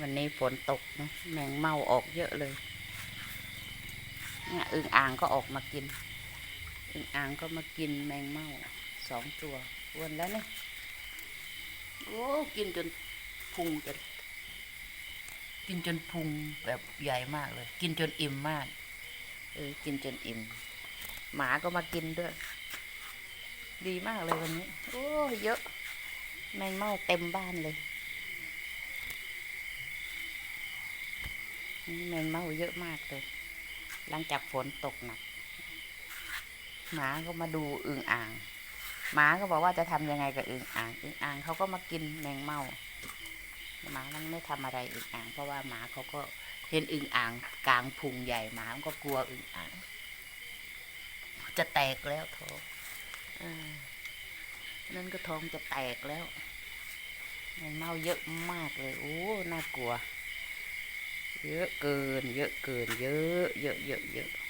วันนี้ฝนตกนะแมงเม่าออกเยอะเลยเนี่ยอึ่งอ่างก็ออกมากิน อึ่งอ่างก็มากินแมงเม่าสองตัวอ้วนแล้วเนี่ยโอ้กินจนพุงจนกินจนพุงแบบใหญ่มากเลย กินจนอิ่มมาก เออกินจนอิ่ม หมาก็มากินด้วย ดีมากเลยวันนี้ โอ้เยอะ แมงเม่าเต็มบ้านเลย แมงเม่าเยอะมากเลย หลังจากฝนตกหนัก หมาก็มาดูอึ่งอ่าง หมาก็บอกว่าจะทำยังไงกับอึ่งอ่าง อึ่งอ่างเขาก็มากินแมงเม่า หมามันไม่ทำอะไรอึ่งอ่าง เพราะว่าหมาเขาก็เห็นอึ่งอ่าง กลางพุงใหญ่หมามันก็กลัวอึ่งอ่าง จะแตกแล้วท้องนั่นก็ท้องจะแตกแล้วแมงเม่าเยอะมากเลย โอ้ น่ากลัว เยอะเกิน เยอะเกิน เยอะ เยอะเยอะเยอะ